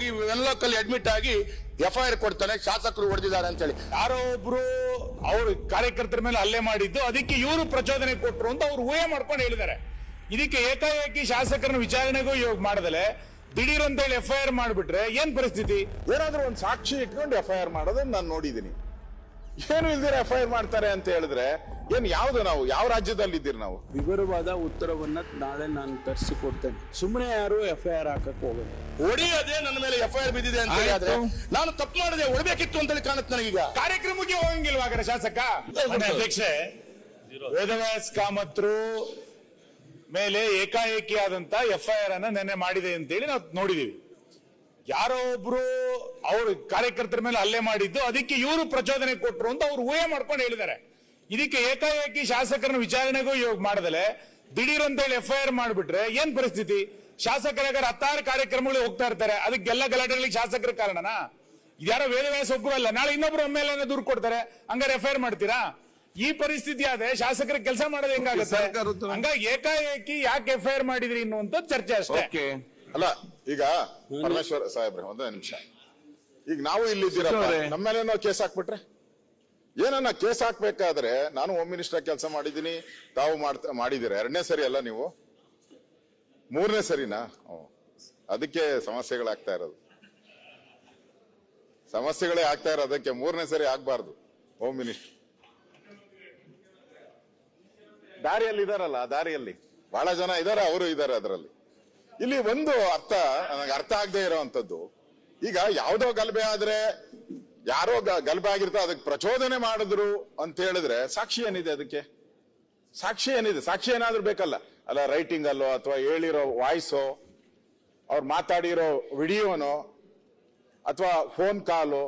ಹೋಗಿ ಅಡ್ಮಿಟ್ ಆಗಿ F I ಕೊಡ್ತಾನೆ, ಶಾಸಕರು ಹೊಡೆದಿದ್ದಾರೆ ಅಂತೇಳಿ. ಯಾರೋ ಒಬ್ರು ಅವ್ರ ಕಾರ್ಯಕರ್ತರ ಮೇಲೆ ಹಲ್ಲೆ ಮಾಡಿದ್ದು, ಅದಕ್ಕೆ ಇವರು ಪ್ರಚೋದನೆ ಕೊಟ್ಟರು ಅಂತ ಅವ್ರು ಊಹೆ ಮಾಡ್ಕೊಂಡು ಹೇಳಿದ್ದಾರೆ. ಇದಕ್ಕೆ ಏಕಾಏಕಿ ಶಾಸಕರನ್ನ ವಿಚಾರಣೆಗೂ ಇವಾಗ ಮಾಡದಲೆ, ದಿಢೀರ್ ಅಂತ ಹೇಳಿ ಎಫ್ ಐ ಆರ್ ಮಾಡ್ಬಿಟ್ರೆ ಏನ್ ಪರಿಸ್ಥಿತಿ? ಏನಾದ್ರೂ ಒಂದು ಸಾಕ್ಷಿ ಇಟ್ಕೊಂಡು ಎಫ್ ಐ ಆರ್ ಮಾಡೋದನ್ನ ನಾನು ನೋಡಿದ್ದೀನಿ ಏನು ಇಲ್ದಿರ ಎಫ್ ಐ ಆರ್ ಮಾಡ್ತಾರೆ ಅಂತ ಹೇಳಿದ್ರೆ ಏನ್ ಯಾವ್ದು ನಾವು? ಯಾವ ರಾಜ್ಯದಲ್ಲಿ ಇದ್ದೀರಿ ನಾವು? ವಿವರವಾದ ಉತ್ತರವನ್ನ ನಾಳೆ ನಾನು ತರಿಸಿಕೊಡ್ತೇನೆ ಸುಮ್ಮನೆ ಯಾರು ಎಫ್ ಐ ಆರ್ ಹಾಕಕ್ ಹೋಗೋದು ಹೊಡಿಯೋದೇ ನನ್ನ ಮೇಲೆ ಎಫ್ ಐ ಆರ್ ಬಿದ್ದಿದೆ ಅಂತ ಹೇಳಿದ್ರೆ ನಾನು ತಪ್ಪು ಮಾಡಿದೆ ಅಂತ ಹೇಳಿ ಕಾಣುತ್ತೆ ನನಗೀಗ. ಕಾರ್ಯಕ್ರಮಕ್ಕೆ ಹೋಗಂಗಿಲ್ವಾ ಹಾಗಾದ್ರೆ ಶಾಸಕ. ಅಧ್ಯಕ್ಷೆ ವೇದವ್ಯಾಸ್ ಕಾಮತ್ರು ಮೇಲೆ ಏಕಾಏಕಿ ಆದಂತ ಎಫ್ ಐ ಆರ್ ಅನ್ನ ನೆನ್ನೆ ಮಾಡಿದೆ ಅಂತೇಳಿ ನಾವು ನೋಡಿದೀವಿ. ಯಾರೋ ಒಬ್ರು ಅವ್ರ ಕಾರ್ಯಕರ್ತರ ಮೇಲೆ ಹಲ್ಲೆ ಮಾಡಿದ್ದು ಅದಕ್ಕೆ ಇವರು ಪ್ರಚೋದನೆ ಕೊಟ್ರು ಅಂತ ಅವ್ರು ಊಹೆ ಮಾಡ್ಕೊಂಡು ಹೇಳಿದ್ದಾರೆ. ಇದಕ್ಕೆ ಏಕಾಏಕಿ ಶಾಸಕರನ್ನ ವಿಚಾರಣೆಗೂ ಇವಾಗ ಮಾಡದಲೆ ದಿಢೀರ್ ಅಂತ ಹೇಳಿ ಎಫ್ ಐ ಆರ್ ಮಾಡ್ಬಿಟ್ರೆ ಏನ್ ಪರಿಸ್ಥಿತಿ? ಶಾಸಕರ ಹತ್ತಾರು ಕಾರ್ಯಕ್ರಮಗಳು ಹೋಗ್ತಾ ಇರ್ತಾರೆ ಅದಕ್ಕೆಲ್ಲ ಗಲಾಟೆಗಳಿಗೆ ಶಾಸಕರ ಕಾರಣನಾ? ಇದ್ಯಾರೋ ವೇದವ್ಯಾಸ ಒಬ್ಬರು ಅಲ್ಲ ನಾಳೆ ಇನ್ನೊಬ್ರು ಒಮ್ಮೆ ದೂರು ಕೊಡ್ತಾರೆ ಹಂಗಾರೆ ಆರ್ ಮಾಡ್ತೀರಾ? ಈ ಪರಿಸ್ಥಿತಿ ಆದ್ರೆ ಶಾಸಕರ ಕೆಲಸ ಮಾಡೋದು ಹೆಂಗಾಗುತ್ತೆ? ಹಂಗಾಗಿ ಏಕಾಏಕಿ ಯಾಕೆ ಎಫ್ ಐ ಆರ್ ಮಾಡಿದ್ರಿ ಅನ್ನುವಂತ ಚರ್ಚೆ ಅಷ್ಟೇ. ಅಲ್ಲ ಈಗ ಪರಮೇಶ್ವರ ಸಾಹೇಬ್ರೆ ಒಂದೇ ನಿಮಿಷ. ಈಗ ನಾವು ಇಲ್ಲಿದ್ದೀರಪ್ಪ ನಮ್ಮ ಮೇಲೆ ನಾವು ಕೇಸ್ ಹಾಕ್ಬಿಟ್ರೆ? ಏನನ್ನ ಕೇಸ್ ಹಾಕ್ಬೇಕಾದ್ರೆ ನಾನು ಹೋಮ್ ಮಿನಿಸ್ಟರ್ ಕೆಲಸ ಮಾಡಿದೀನಿ ತಾವು ಮಾಡ್ತಾ ಮಾಡಿದ್ದೀರ? ಎರಡನೇ ಸರಿ ಅಲ್ಲ ನೀವು? ಮೂರನೇ ಸರಿನಾ. ಅದಕ್ಕೆ ಸಮಸ್ಯೆಗಳಾಗ್ತಾ ಇರೋದು. ಸಮಸ್ಯೆಗಳೇ ಆಗ್ತಾ ಇರೋದಕ್ಕೆ ಮೂರನೇ ಸರಿ ಆಗ್ಬಾರ್ದು ಹೋಮ್ ಮಿನಿಸ್ಟರ್ ದಾರಿಯಲ್ಲಿ ಇದಾರಲ್ಲ ದಾರಿಯಲ್ಲಿ. ಬಹಳ ಜನ ಇದಾರೆ ಅವರು ಇದಾರೆ ಅದರಲ್ಲಿ. ಇಲ್ಲಿ ಒಂದು ಅರ್ಥ, ನನಗೆ ಅರ್ಥ ಆಗದೆ ಇರೋವಂಥದ್ದು. ಈಗ ಯಾವುದೋ ಗಲಭೆ ಆದ್ರೆ, ಯಾರೋ ಗಲಭೆ ಆಗಿರ್ತಾ ಅದಕ್ಕೆ ಪ್ರಚೋದನೆ ಮಾಡಿದ್ರು ಅಂತ ಹೇಳಿದ್ರೆ ಸಾಕ್ಷಿ ಏನಿದೆ ಅದಕ್ಕೆ? ಸಾಕ್ಷಿ ಏನಿದೆ? ಸಾಕ್ಷಿ ಏನಾದ್ರೂ ಬೇಕಲ್ಲ. ಅಲ್ಲ ರೈಟಿಂಗ್ ಅಲ್ಲೋ ಅಥವಾ ಹೇಳಿರೋ ವಾಯ್ಸೋ, ಅವ್ರು ಮಾತಾಡಿರೋ ವಿಡಿಯೋನೋ, ಅಥವಾ ಫೋನ್ ಕಾಲು,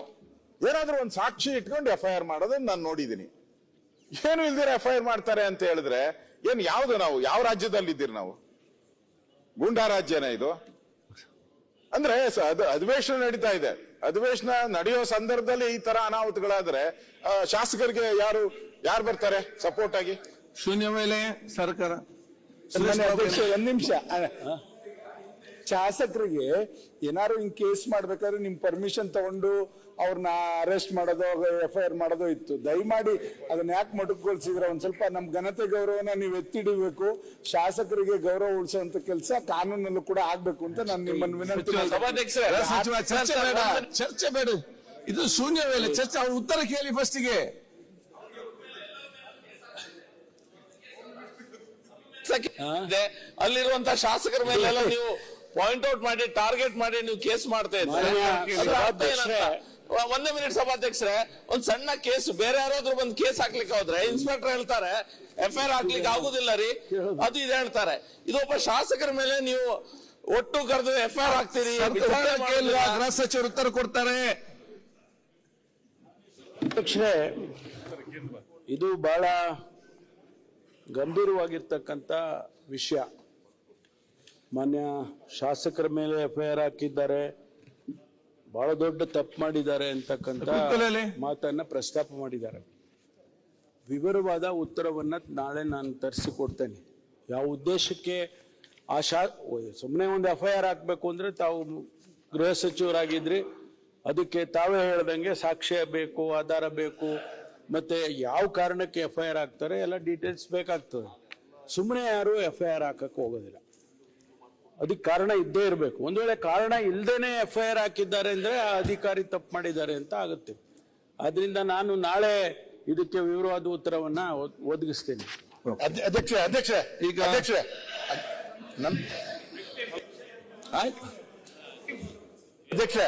ಏನಾದ್ರೂ ಒಂದು ಸಾಕ್ಷಿ ಇಟ್ಕೊಂಡು ಎಫ್ ಐ ಆರ್ ಮಾಡೋದನ್ನ ನಾನು ನೋಡಿದ್ದೀನಿ ಏನು ಇಲ್ದಿರ ಎಫ್ ಐ ಆರ್ ಮಾಡ್ತಾರೆ ಅಂತ ಹೇಳಿದ್ರೆ, ಏನ್ ಯಾವ್ದು ನಾವು? ಯಾವ ರಾಜ್ಯದಲ್ಲಿ ಇದ್ದೀರಿ ನಾವು? ಗೂಂಡಾ ರಾಜ್ಯನ ಇದು. ಅಂದ್ರೆ ಅದು ಅಧಿವೇಶನ ನಡೀತಾ ಇದೆ. ಅಧಿವೇಶನ ನಡೆಯೋ ಸಂದರ್ಭದಲ್ಲಿ ಈ ತರ ಅನಾಹುತಗಳಾದ್ರೆ ಆ, ಶಾಸಕರಿಗೆ ಯಾರು ಯಾರು ಬರ್ತಾರೆ ಸಪೋರ್ಟ್ ಆಗಿ? ಶೂನ್ಯ ಮೇಲೆ ಸರ್ಕಾರ. ಒಂದ್ ನಿಮಿಷ. ಶಾಸಕರಿಗೆ ಏನಾರು ಹಿಂಗ್ ಕೇಸ್ ಮಾಡ್ಬೇಕಾದ್ರೆ ನಿಮ್ ಪರ್ಮಿಷನ್ ತಗೊಂಡು ಅವ್ರನ್ನ ಅರೆಸ್ಟ್ ಮಾಡೋದು ಎಫ್ ಐ ಆರ್ ಮಾಡೋದು ಇತ್ತು. ದಯಮಾಡಿ ಅದನ್ನ ಯಾಕೆ ಮೊಟಕುಗೊಳಿಸಿದ್ರೆ ಒಂದ್ ಸ್ವಲ್ಪ ನಮ್ ಘನತೆ ಗೌರವನ ನೀವು ಎತ್ತಿಡಿಬೇಕು. ಶಾಸಕರಿಗೆ ಗೌರವ ಉಳಿಸುವಂತ ಕೆಲಸ ಕಾನೂನಲ್ಲೂ ಕೂಡ ಆಗ್ಬೇಕು ಅಂತ ನಾನು ನಿಮ್ಮನ್ನು ವಿನಂತಿ. ಚರ್ಚೆ ಬೇಡ. ಚರ್ಚೆ ಬೇಡ. ಇದು ಶೂನ್ಯ ವೇಳೆ. ಚರ್ಚೆ ಅವ್ರ ಉತ್ತರ ಕೇಳಿ ಫಸ್ಟ್ಗೆ. ಅಲ್ಲಿರುವಂತ ಶಾಸಕರ ಮೇಲೆ ನೀವು ಪಾಯಿಂಟ್ ಔಟ್ ಮಾಡಿ ಟಾರ್ಗೆಟ್ ಮಾಡಿ ನೀವು ಕೇಸ್ ಮಾಡ್ತಾ ಇದ್ರೆ ಒಂದೇ ಮಿನಿಟ್ ಸಭಾಧ್ಯಕ್ಷರೇ ಒಂದ್ ಸಣ್ಣ ಕೇಸ್ ಬೇರೆ ಯಾರಾದ್ರೂ ಬಂದ್ ಕೇಸ್ ಹಾಕ್ಲಿಕ್ಕೆ ಹೋದ್ರೆ ಇನ್ಸ್ಪೆಕ್ಟರ್ ಹೇಳ್ತಾರೆ ಎಫ್ ಐ ಆರ್ ಹಾಕ್ಲಿಕ್ಕೆ ಆಗುದಿಲ್ಲ ರೀ. ಅದು ಇದು ಹೇಳ್ತಾರೆ. ಇದೊಬ್ಬ ಶಾಸಕರ ಮೇಲೆ ನೀವು ಒಟ್ಟು ಕರೆದು ಎಫ್ ಐ ಆರ್ ಹಾಕ್ತೀರಿ ಗೃಹ ಸಚಿವರು ಉತ್ತರ ಕೊಡ್ತಾರೆ. ಅಧ್ಯಕ್ಷರೇ ಇದು ಬಹಳ ಗಂಭೀರವಾಗಿರ್ತಕ್ಕಂಥ ವಿಷಯ. ಮಾನ್ಯ ಶಾಸಕರ ಮೇಲೆ ಎಫ್ ಐ ಆರ್ ಹಾಕಿದ್ದಾರೆ. ಬಹಳ ದೊಡ್ಡ ತಪ್ಪು ಮಾಡಿದ್ದಾರೆ ಅಂತಕ್ಕಂಥ. ಮಾತನ್ನ ಪ್ರಸ್ತಾಪ ಮಾಡಿದ್ದಾರೆ. ವಿವರವಾದ ಉತ್ತರವನ್ನ ನಾಳೆ ನಾನು ತರಿಸಿಕೊಡ್ತೇನೆ. ಯಾವ ಉದ್ದೇಶಕ್ಕೆ ಆ ಶಾ ಸುಮ್ಮನೆ ಒಂದು ಎಫ್ ಐ ಆರ್ ಹಾಕ್ಬೇಕು ಅಂದ್ರೆ ತಾವು ಗೃಹ ಸಚಿವರಾಗಿದ್ರಿ ಅದಕ್ಕೆ ತಾವೇ ಹೇಳ್ದಂಗೆ ಸಾಕ್ಷ್ಯ ಬೇಕು ಆಧಾರ ಬೇಕು ಮತ್ತೆ ಯಾವ ಕಾರಣಕ್ಕೆ ಎಫ್ ಐ ಆರ್ ಹಾಕ್ತಾರೆ ಎಲ್ಲ ಡೀಟೇಲ್ಸ್ ಬೇಕಾಗ್ತದೆ. ಸುಮ್ಮನೆ ಯಾರು ಎಫ್ ಐ ಆರ್ ಹಾಕಕ್ಕೆ ಹೋಗೋದಿಲ್ಲ. ಅದಕ್ಕೆ ಕಾರಣ ಇದ್ದೇ ಇರಬೇಕು. ಒಂದು ವೇಳೆ ಕಾರಣ ಇಲ್ಲದೇನೆ ಎಫ್ ಐ ಆರ್ ಹಾಕಿದ್ದಾರೆ ಅಂದರೆ ಆ ಅಧಿಕಾರಿ ತಪ್ಪು ಮಾಡಿದ್ದಾರೆ ಅಂತ ಆಗುತ್ತೆ. ಅದರಿಂದ ನಾನು ನಾಳೆ ಇದಕ್ಕೆ ವಿವರವಾದ ಉತ್ತರವನ್ನ ಒದ್- ಒದಗಿಸ್ತೇನೆ ಅಧ್ಯ- ಅಧ್ಯಕ್ಷ ಅಧ್ಯಕ್ಷ ಈಗ ಅಧ್ಯಕ್ಷ. ಅಧ್ಯಕ್ಷ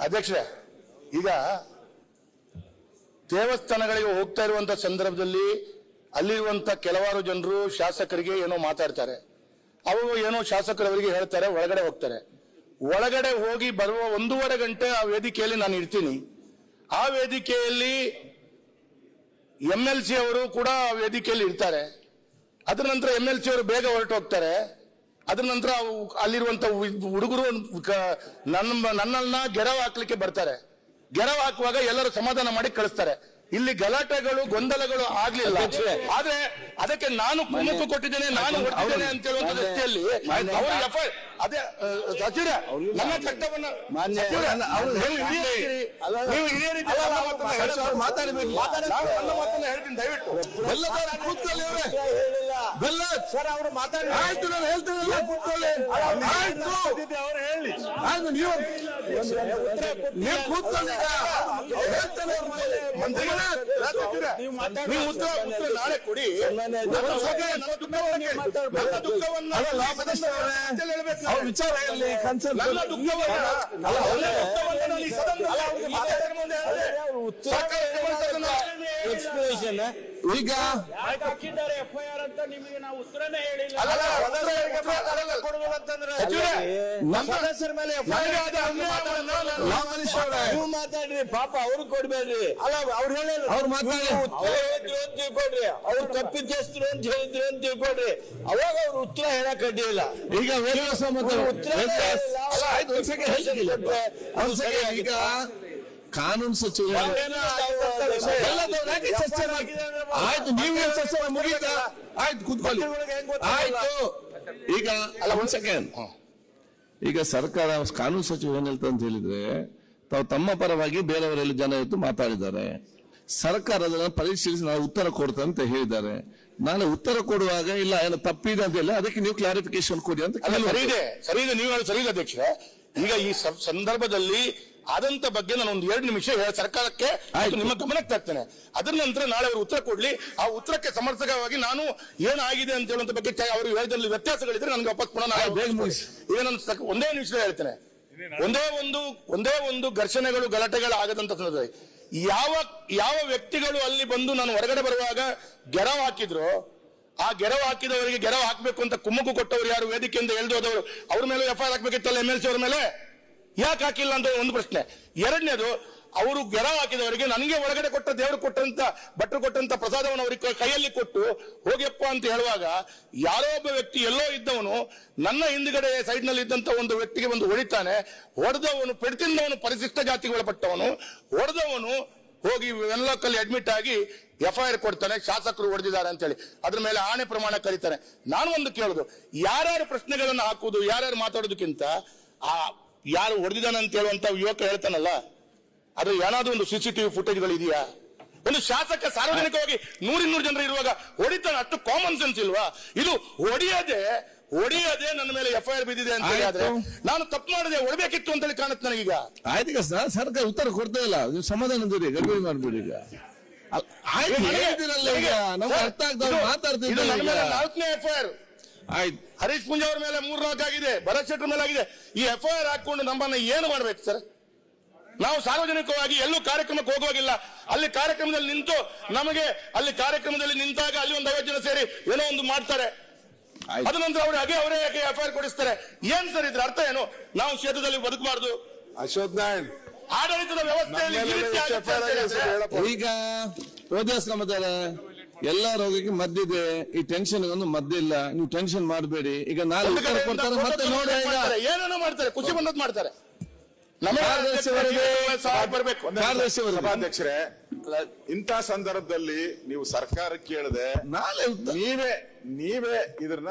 ಅಧ್ಯಕ್ಷ ಈಗ ದೇವಸ್ಥಾನಗಳಿಗೆ ಹೋಗ್ತಾ ಇರುವಂತ ಸಂದರ್ಭದಲ್ಲಿ ಅಲ್ಲಿರುವಂತ ಕೆಲವಾರು ಜನರು ಶಾಸಕರಿಗೆ ಏನೋ ಮಾತಾಡ್ತಾರೆ. ಅವರು ಏನೋ ಶಾಸಕರವರಿಗೆ ಹೇಳ್ತಾರೆ, ಒಳಗಡೆ ಹೋಗ್ತಾರೆ. ಒಳಗಡೆ ಹೋಗಿ ಬರುವ ಒಂದೂವರೆ ಗಂಟೆ ಆ ವೇದಿಕೆಯಲ್ಲಿ ನಾನು ಇರ್ತೀನಿ. ಆ ವೇದಿಕೆಯಲ್ಲಿ ಎಂ ಎಲ್ ಸಿ ಅವರು ಕೂಡ ಆ ವೇದಿಕೆಯಲ್ಲಿ ಇರ್ತಾರೆ. ಅದರ ನಂತರ ಎಂ ಎಲ್ ಸಿ ಅವರು ಬೇಗ ಹೊರಟು ಹೋಗ್ತಾರೆ ಅದರ ನಂತರ ಅಲ್ಲಿರುವಂತ ಹುಡುಗರು ನನ್ನ ನನ್ನನ್ನ ಗೆರವ್ ಹಾಕ್ಲಿಕ್ಕೆ ಬರ್ತಾರೆ. ಗೆರವ್ ಹಾಕುವಾಗ ಎಲ್ಲರೂ ಸಮಾಧಾನ ಮಾಡಿ ಕಳಿಸ್ತಾರೆ. ಇಲ್ಲಿ ಗಲಾಟೆಗಳು ಗೊಂದಲಗಳು ಆಗ್ಲಿಲ್ಲ. ಆದ್ರೆ ಅದಕ್ಕೆ ನಾನು ಕುಮ್ಮಕ್ಕು ಕೊಟ್ಟಿದ್ದೇನೆ ನಾನು ಕೊಟ್ಟಿದ್ದೇನೆ ಅಂತ ಹೇಳುವಂತ ದೃಷ್ಟಿಯಲ್ಲಿ ಅವರು ಎಫ್ ಅದೇ ಆ, ಸಚಿವರೇ ನನ್ನ ಮಾತಾಡಬೇಕು ನೀವು ಇದೇ ರೀತಿ- ಮಾತನ್ನ ನಾನು ನನ್ನ ಮಾತನ್ನ ಹೇಳ್ತೀನಿ ದಯವಿಟ್ಟು. ಎಲ್ಲ ಕೂತ್ಕೊಳ್ಳಿ ಅವ್ರೆ. ಸರ್ ಅವರು ಮಾತಾಡಿ ಆಯ್ತು ನಾನು ಹೇಳ್ತೇನಲ್ಲ ಕೂತ್ಕೊಳ್ಳಿ ಆಯ್ತು ಆಯ್ತು ನೀವು ನೀವು ಕೂತ್ಕೊಳ್ಳಿ ಹೇಳ್ತೇನೆ ಅವ್ರ ನೀವು ಉತ್ತರ ಉತ್ತರ ನಾಳೆ ಕೊಡಿ ಅವರೇ, ಅವ್ರ ವಿಚಾರ ಇರಲಿ ಕನ್ಸರ್ನ್ ನನ್ನ ದುಃಖವನ್ನ ಹೇಳಿದೆ. ಸರ್ಕಾರ ಎಕ್ಸ್ಪ್ಲನೇಷನ್ ಈಗ ಹಾಕಿದ್ದಾರೆ ಎಫ್ ಐ ಆರ್ ಅಂತ ನಿಮಗೆ ನಾವು ಉತ್ತರನೇ ಹೇಳಿಲ್ಲ. ನೀವು ಮಾತಾಡ್ರಿ ಪಾಪ ಅವ್ರು ಕೊಡ್ಬೇಡ್ರಿ. ಅಲ್ಲ ಅವ್ರು ಹೇಳಿಲ್ಲ ಅವ್ರು ಮಾತಾಡಿ. ಉತ್ತರ ಹೇಳಿದ್ರು ಅಂತ ತಿಳ್ಕೊಡ್ರಿ. ಅವ್ರು ತಪ್ಪಿದ್ದೆಸ್ತರು ಅಂತ ಹೇಳಿದ್ರು ಅಂತ ತಿಳ್ಕೊಡ್ರಿ. ಅವಾಗ ಅವ್ರು ಉತ್ತರ ಹೇಳಕ್ ಅಡ್ಡಿಲ್ಲ ಈಗ ಉತ್ತರ ಈಗ ಕಾನೂನು ಸಚಿವ ಚರ್ಚೆ ಆಯ್ತು ನೀವು ಚರ್ಚೆ ಮಾಡಿ ಆಯ್ತು ಕೂತ್ಕೊಳ್ಳಿ. ಆಯ್ತು. ಈಗ ಅಲ್ಲ ಒಂದ್ ಸೆಕೆಂಡ್ ಈಗ ಸರ್ಕಾರ ಕಾನೂನು ಸಚಿವ ಏನ್ ಹೇಳ್ತಾರೆ ಅಂತ ಹೇಳಿದ್ರೆ ತಾವು ತಮ್ಮ ಪರವಾಗಿ ಬೇರೆಯವರಲ್ಲಿ ಜನ ಇತ್ತು ಮಾತಾಡಿದ್ದಾರೆ. ಸರ್ಕಾರ ಅದನ್ನ ಪರಿಶೀಲಿಸಿ ನಾವು ಉತ್ತರ ಕೊಡ್ತೇವೆ ಅಂತ ಹೇಳಿದ್ದಾರೆ. ನಾನು ಉತ್ತರ ಕೊಡುವಾಗ ಇಲ್ಲ ಏನೋ ತಪ್ಪಿದೆ ಅಂತ ಹೇಳಿ ಅದಕ್ಕೆ ನೀವು ಕ್ಲಾರಿಫಿಕೇಶನ್ ಕೊಡಿ ಅಂತ ಸರಿ. ಇದೆ. ಸರಿ ಇದೆ ನೀವು ಸರಿ ಇದೆ ಅಧ್ಯಕ್ಷರೇ. ಈಗ ಈ ಸಂದರ್ಭದಲ್ಲಿ ಆದಂತ ಬಗ್ಗೆ ನಾನು ಒಂದು ಎರಡು ನಿಮಿಷ ಹೇಳ ಸರ್ಕಾರಕ್ಕೆ ನಿಮ್ಮ ಗಮನಕ್ಕೆ ತರ್ತೇನೆ. ಅದರ ನಂತರ ನಾಳೆ ಅವರು ಉತ್ತರ ಕೊಡ್ಲಿ. ಆ ಉತ್ತರಕ್ಕೆ ಸಮರ್ಥಕವಾಗಿ ನಾನು ಏನಾಗಿದೆ ಅಂತ ಹೇಳುವಂತ ಬಗ್ಗೆ ಅವರು ಹೇಳಿದಲ್ಲಿ ವ್ಯತ್ಯಾಸಗಳಿದ್ರೆ ನನಗೆ ವಾಪಸ್ ಪುನಃ. ಈಗ ನಾನು ಒಂದೇ ನಿಮಿಷ ಹೇಳ್ತೇನೆ. ಒಂದೇ ಒಂದು ಒಂದೇ ಒಂದು ಘರ್ಷಣೆಗಳು ಗಲಾಟೆಗಳು ಆಗದಂತ ಸಂದರ್ಭದಲ್ಲಿ ಯಾವ ಯಾವ ವ್ಯಕ್ತಿಗಳು ಅಲ್ಲಿ ಬಂದು ನಾನು ಹೊರಗಡೆ ಬರುವಾಗ ಗೆರವು ಹಾಕಿದ್ರು ಆ ಗೆರವು ಹಾಕಿದವರಿಗೆ ಗೆರವು ಹಾಕಬೇಕು ಅಂತ ಕುಮ್ಮಕ್ಕು ಕೊಟ್ಟವರು ಯಾರು? ವೇದಿಕೆಯಿಂದ ಹೋದವರು. ಅವ್ರ ಮೇಲೆ ಎಫ್ ಐ ಆರ್ ಹಾಕ್ಬೇಕಿತ್ತಲ್ಲ ಎಂ ಎಲ್ ಸಿ ಅವ್ರ ಮೇಲೆ? ಯಾಕೆ ಹಾಕಿಲ್ಲ ಅಂತ ಒಂದು ಪ್ರಶ್ನೆ. ಎರಡನೇದು, ಅವರು ಗೆರ ಹಾಕಿದವರಿಗೆ ನನಗೆ ಒಳಗಡೆ ಕೊಟ್ಟ ದೇವರು ಕೊಟ್ಟಂತ, ಭಟ್ರು ಕೊಟ್ಟಂತ ಪ್ರಸಾದವನ್ನು ಅವರಿಗೆ ಕೈಯಲ್ಲಿ ಕೊಟ್ಟು ಹೋಗ್ಯಪ್ಪ ಅಂತ ಹೇಳುವಾಗ ಯಾರೋ ಒಬ್ಬ ವ್ಯಕ್ತಿ ಎಲ್ಲೋ ಇದ್ದವನು, ನನ್ನ ಹಿಂದ್ಗಡೆ ಸೈಡ್ನಲ್ಲಿ ಇದ್ದಂತ ಒಂದು ವ್ಯಕ್ತಿಗೆ ಒಂದು ಹೊಡಿತಾನೆ. ಹೊಡೆದವನು, ಪೆಡ್ತಿಂದವನು ಪರಿಶಿಷ್ಟ ಜಾತಿಗೆ ಒಳಪಟ್ಟವನು. ಹೊಡೆದವನು ಹೋಗಿ ವೆನ್ಲಾಕಲ್ಲಿ ಅಡ್ಮಿಟ್ ಆಗಿ ಎಫ್ ಐ ಆರ್ ಕೊಡ್ತಾನೆ, ಶಾಸಕರು ಹೊಡೆದಿದ್ದಾರೆ ಅಂತೇಳಿ ಅದ್ರ ಮೇಲೆ ಆಣೆ ಪ್ರಮಾಣ ಕರೀತಾರೆ. ನಾನು ಒಂದು ಕೇಳುದು, ಯಾರ್ಯಾರು ಪ್ರಶ್ನೆಗಳನ್ನು ಹಾಕುವುದು, ಯಾರ್ಯಾರು ಮಾತಾಡೋದಕ್ಕಿಂತ ಆ ಯಾರು ಹೊಡೆದಿದ್ದಾನೆ ಅಂತ ಹೇಳುವಂತ ಯುವಕ ಹೇಳ್ತಾನಲ್ಲ ಅದು ಏನಾದ್ರೂ ಒಂದು ಸಿಸಿಟಿವಿ ಫುಟೇಜ್ಗಳು ಇದೆಯಾ? ಒಂದು ಶಾಸಕ ಸಾರ್ವಜನಿಕವಾಗಿ ನೂರಿನ್ನೂರು ಜನರು ಇರುವಾಗ ಹೊಡಿತಾನ ಅಷ್ಟು ಕಾಮನ್ ಸೆನ್ಸ್ ಇಲ್ವಾ? ಇದು ಹೊಡೆಯದೆ ಹೊಡೆಯದೆ ನನ್ನ ಮೇಲೆ ಎಫ್ ಐ ಆರ್ ಬಿದ್ದಿದೆ ಅಂತ ಹೇಳಿದ್ರೆ ನಾನು ತಪ್ಪು ಮಾಡಿದೆ ಹೊಡಬೇಕಿತ್ತು ಅಂತೇಳಿ ಕಾಣುತ್ತೆ ನನಗೀಗ ಆಯ್ತು ಸರ್ಕಾರ ಉತ್ತರ ಕೊಡ್ತಾ ಇಲ್ಲ. ನೀವು ಸಮಾಧಾನದಿರಿ ಗಡಿಬಿಡಿ ಮಾಡ್ಬಿಡಿ ಈಗ. ಆಯ್ತು ಅರ್ಥ ಆಗ್ತದೆ ನಾಲ್ಕನೇ ಎಫ್ ಐ ಆರ್ ಆಯ್ತು. ಹರೀಶ್ ಪುಂಜ ಅವ್ರ ಮೇಲೆ ಮೂರ್ನಾಲ್ಕು ಆಗಿದೆ ಭರತ್ ಶೆಟ್ಟರ್ ಮೇಲೆ ಆಗಿದೆ. ಈ ಎಫ್ ಐ ಆರ್ ಹಾಕೊಂಡು ನಮ್ಮನ್ನ ಏನು ಮಾಡ್ಬೇಕು ಸರ್? ನಾವು ಸಾರ್ವಜನಿಕವಾಗಿ ಎಲ್ಲೂ ಕಾರ್ಯಕ್ರಮಕ್ಕೆ ಹೋಗುವಾಗಿಲ್ಲ. ಅಲ್ಲಿ ಕಾರ್ಯಕ್ರಮದಲ್ಲಿ ನಿಂತು ನಮಗೆ ಅಲ್ಲಿ ಕಾರ್ಯಕ್ರಮದಲ್ಲಿ ನಿಂತಾಗ ಅಲ್ಲಿ ಒಂದು ಐವತ್ತು ಜನ ಸೇರಿ ಏನೋ ಒಂದು ಮಾಡ್ತಾರೆ. ಅದನಂತರ ಅದ ನಂತರ ಅವ್ರು ಹಾಗೆ ಅವರೇ ಯಾಕೆ ಎಫ್ ಐ ಆರ್ ಕೊಡಿಸ್ತಾರೆ? ಏನ್ ಸರ್ ಇದ್ರ ಅರ್ಥ ಏನು? ನಾವು ಕ್ಷೇತ್ರದಲ್ಲಿ ಬದುಕಬಾರ್ದು. ಅಶೋಕ್ ನಾರಾಯಣ್. ಆಡಳಿತದ ವ್ಯವಸ್ಥೆಯಲ್ಲಿ ಈಗ ಓದಿಸ್ಕೊಂಬತ್ತಾರೆ ಎಲ್ಲ ರೋಗಕ್ಕೆ ಮದ್ದಿದೆ ಈ ಟೆನ್ಷನ್ ಒಂದು ಮದ್ದಿಲ್ಲ ನೀವು ಟೆನ್ಷನ್ ಮಾಡಬೇಡಿ. ಈಗ ನಾಳೆ ಒಂದು ಉತ್ತರ ಕೊಡ್ತಾರೆ ಮತ್ತೆ ನೋಡಿ ಈಗ. ಮಾಡ್ತಾರೆ. ಏನೇನೋ ಮಾಡ್ತಾರೆ ಖುಷಿ ಬಂದದ್ ಮಾಡ್ತಾರೆ. ನಮಗೆ ಕಾರ್ಯದರ್ಶಿ ಅವರಿಗೆ ಸಹಾಯ ಬರಬೇಕು. ಕಾರ್ಯದರ್ಶಿ ಅವರಿಗೆ. ಇಂಥ ಸಂದರ್ಭದಲ್ಲಿ ನೀವು ಸರ್ಕಾರ ಕೇಳದೆ ನಾಳೆ ನೀವೇ ನೀವೇ ಇದನ್ನ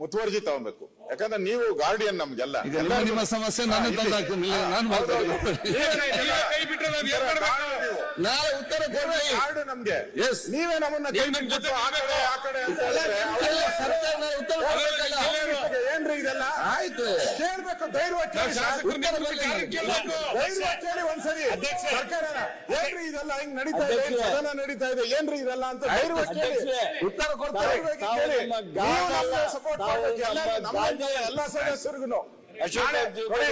ಮುತುವರ್ಜಿ ತಗೊಬೇಕು. ಯಾಕಂದ್ರೆ ನೀವು ಗಾರ್ಡಿಯನ್ ನಮ್ಗೆಲ್ಲ. ನಿಮ್ಮ ಸಮಸ್ಯೆ ನಾನು ನಾಳೆ ಉತ್ತರ ಕಾರ್ಡ್ ನಮ್ಗೆ. ನೀವೇ ನಮ್ಮನ್ನ ಕೈ ಬಿಟ್ಬಿಟ್ಟು ಆ ಆ ಕಡೆ ಅಂತ ಹೇಳಿದ್ರೆ ಅಲ್ಲ, ಸರ್ಕಾರ ಉತ್ತರ ಕೊಡ್ಬೇಕಲ್ಲ. ಏನ್ರಿ ಇದೆಲ್ಲ? ಆಯ್ತು. ಕೇಳ್ಬೇಕು ಧೈರ್ಯ ಕೇಳಿ. ಒಂದ್ಸರಿ. ಸರ್ಕಾರ ಏನ್ರಿ ಇದೆಲ್ಲ? ಹಿಂಗ್ ನಡೀತಾ ಇದೆ. ಸದನ ನಡೀತಾ ಇದೆ? ಏನ್ರಿ ಇದೆಲ್ಲ ಅಂತ ಧೈರ್ಯ ಕೇಳಿ. ಉತ್ತರ ಕೊಡ್ತಾರೆ ಎಲ್ಲ ಸದಸ್ಯರಿಗೂ ನೋಡಿ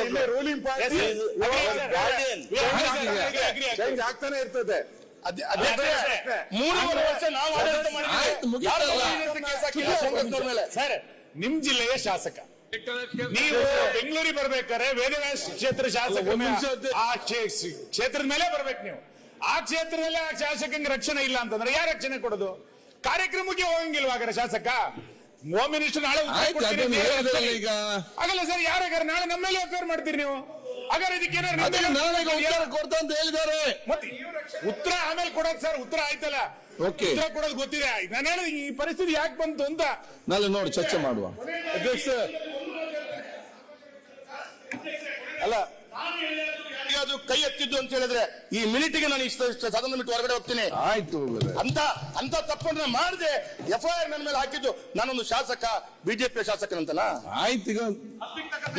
ಇಲ್ಲಿ ರೂಲಿಂಗ್ ಪಾರ್ಟಿ ಚೇಂಜ್ ಆಗ್ತಾನೆ ಇರ್ತದೆ ಮೂರುವರೆ ವರ್ಷ ನಾವು ನಿಮ್ ಜಿಲ್ಲೆಯ ಶಾಸಕ ನೀವು ಬೆಂಗಳೂರಿಗೆ ಬರ್ಬೇಕಾದ್ರೆ ವೇದವ್ಯಾಸ ಕ್ಷೇತ್ರ ಶಾಸಕ ಆ ಕ್ಷೇ- ಕ್ಷೇತ್ರದ ಮೇಲೆ ಬರ್ಬೇಕು ನೀವು ಆ ಕ್ಷೇತ್ರದಲ್ಲಿ ಆ ಶಾಸಕಂಗೆ ರಕ್ಷಣೆ ಇಲ್ಲ ಅಂತಂದ್ರೆ ಯಾರು ರಕ್ಷಣೆ ಕೊಡೋದು ಕಾರ್ಯಕ್ರಮಕ್ಕೆ ಹೋಗಂಗಿಲ್ವಾ ಶಾಸಕ? ಹೋಮ್ ಮಿನಿಸ್ಟರ್ ನಾಳೆ ಈಗ. ಆಗಲ್ಲ ಸರ್ ಯಾರಾಗಾರ ನಾಳೆ ನಮ್ಮ ಮೇಲೆ ಅಫೇರ್ ಮಾಡ್ತೀರಿ ನೀವು? ಹಾಗಾದ್ರೆ ಇದಕ್ಕೆ ಉತ್ತರ ಕೊಡ್ತಾ ಅಂತ ಹೇಳಿದ್ದಾರೆ. ಮತ್ತೆ ಉತ್ತರ ಆಮೇಲೆ ಕೊಡೋದು ಸರ್ ಉತ್ತರ ಆಯ್ತಲ್ಲ? ಓಕೆ. ಉತ್ತರ ಕೊಡೋದು ಗೊತ್ತಿದೆ. ನಾನು ಹೇಳಿದ ಈ ಪರಿಸ್ಥಿತಿ ಯಾಕೆ ಬಂತು ಅಂತ. ನಾಳೆ ನೋಡಿ ಚರ್ಚೆ ಮಾಡುವ. ಅಧ್ಯಕ್ಷ ಅಲ್ಲ ಅದು ಕೈ ಎತ್ತಿದ್ದು ಅಂತ ಹೇಳಿದ್ರೆ ಈ ಮಿನಿಟ್ಗೆ ನಾನು ಇಷ್ಟ ಇಷ್ಟ ಸದನ ಬಿಟ್ಟು ಹೊರಗಡೆ ಹೋಗ್ತೀನಿ. ಆಯ್ತು ಅಂತ ಅಂತ ತಪ್ಪನ್ನ ಮಾಡಿದೆ. ಎಫ್ಐಆರ್ ಐ ಆರ್ ನನ್ನ ಮೇಲೆ ಹಾಕಿದ್ದು ನಾನೊಂದು ಶಾಸಕ ಬಿಜೆಪಿ ಶಾಸಕನಂತನಾ? ಆಯ್ತು ಈಗ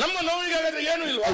ನಮ್ಮ ನೋವಿಗೆ ಹಾಗಾದ್ರೆ ಏನು ಇಲ್ವಾ?